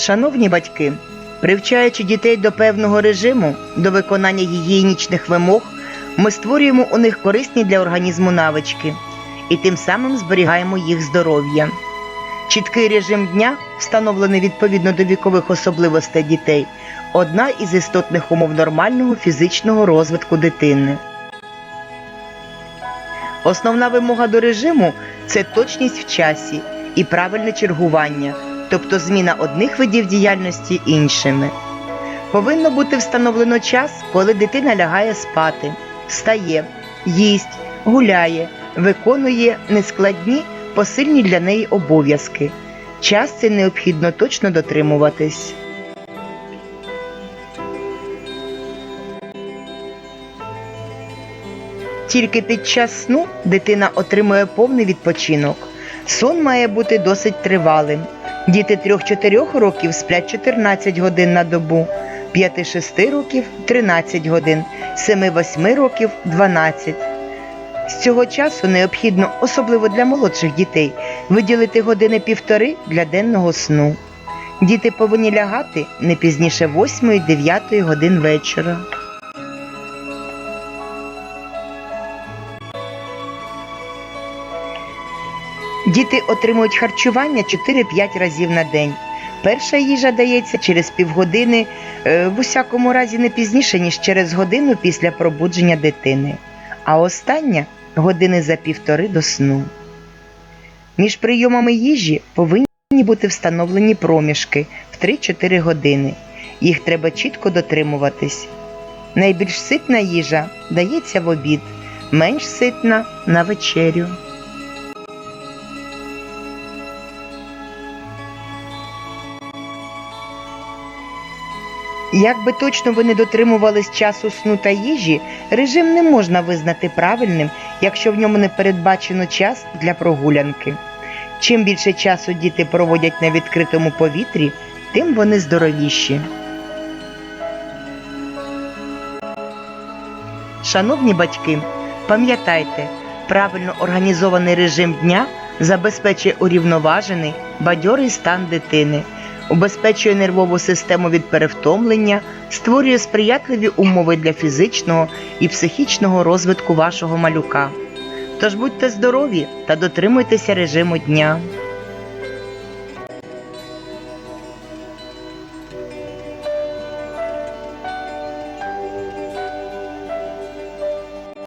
Шановні батьки, привчаючи дітей до певного режиму, до виконання гігієнічних вимог, ми створюємо у них корисні для організму навички і тим самим зберігаємо їх здоров'я. Чіткий режим дня, встановлений відповідно до вікових особливостей дітей, одна із істотних умов нормального фізичного розвитку дитини. Основна вимога до режиму це точність в часі і правильне чергування, тобто зміна одних видів діяльності іншими. Повинно бути встановлено час, коли дитина лягає спати, встає, їсть, гуляє, виконує нескладні, посильні для неї обов'язки. Час це необхідно точно дотримуватись. Тільки під час сну дитина отримує повний відпочинок. Сон має бути досить тривалим. Діти 3-4 років сплять 14 годин на добу, 5-6 років 13 годин, 7-8 років 12. З цього часу необхідно, особливо для молодших дітей, виділити години півтори для денного сну. Діти повинні лягати не пізніше 8-9 годин вечора. Діти отримують харчування 4-5 разів на день. Перша їжа дається через півгодини, е, в усякому разі не пізніше, ніж через годину після пробудження дитини, а остання години за півтори до сну. Між прийомами їжі повинні бути встановлені проміжки в 3-4 години. Їх треба чітко дотримуватись. Найбільш ситна їжа дається в обід, менш ситна на вечерю. Як би точно ви не дотримувались часу сну та їжі, режим не можна визнати правильним, якщо в ньому не передбачено час для прогулянки. Чим більше часу діти проводять на відкритому повітрі, тим вони здоровіші. Шановні батьки, пам'ятайте, правильно організований режим дня забезпечує урівноважений, бадьорий стан дитини, убезпечує нервову систему від перевтомлення, створює сприятливі умови для фізичного і психічного розвитку вашого малюка. Тож будьте здорові та дотримуйтеся режиму дня.